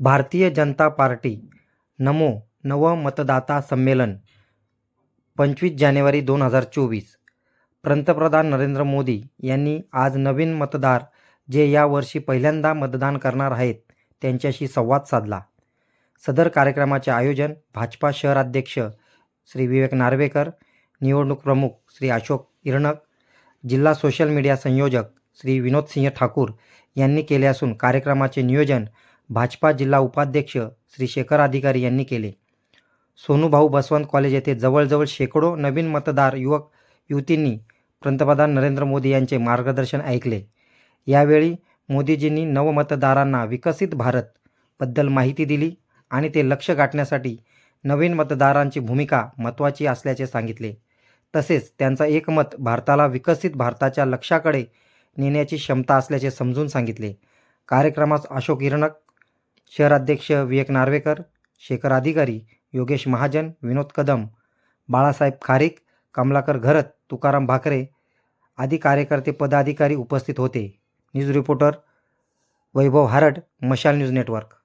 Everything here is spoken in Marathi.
भारतीय जनता पार्टी नमो नवमतदाता संमेलन पंचवीस जानेवारी दोन हजार चोवीस. पंतप्रधान नरेंद्र मोदी यांनी आज नवीन मतदार जे यावर्षी पहिल्यांदा मतदान करणार आहेत त्यांच्याशी संवाद साधला. सदर कार्यक्रमाचे आयोजन भाजपा शहराध्यक्ष श्री विवेक नार्वेकर निवडणूक प्रमुख श्री अशोक इरणक जिल्हा सोशल मीडिया संयोजक श्री विनोद सिंह ठाकूर यांनी केले असून कार्यक्रमाचे नियोजन भाजपा जिल्हा उपाध्यक्ष श्री शेखर अधिकारी यांनी केले. सोनूभाऊ बसवंत कॉलेज येथे जवळजवळ शेकडो नवीन मतदार युवक युवतींनी पंतप्रधान नरेंद्र मोदी यांचे मार्गदर्शन ऐकले. यावेळी मोदीजींनी नवमतदारांना विकसित भारतबद्दल माहिती दिली आणि ते लक्ष गाठण्यासाठी नवीन मतदारांची भूमिका महत्त्वाची असल्याचे सांगितले. तसेच त्यांचा एकमत भारताला विकसित भारताच्या लक्षाकडे नेण्याची क्षमता असल्याचे समजून सांगितले. कार्यक्रमास अशोक हिरणक शहराध्यक्ष विवेक नार्वेकर शेखर अधिकारी योगेश महाजन विनोद कदम बाळासाहेब खारीक कमलाकर घरत तुकाराम भाकरे आदी कार्यकर्ते पदाधिकारी उपस्थित होते. न्यूज रिपोर्टर वैभव हारड मशाल न्यूज नेटवर्क.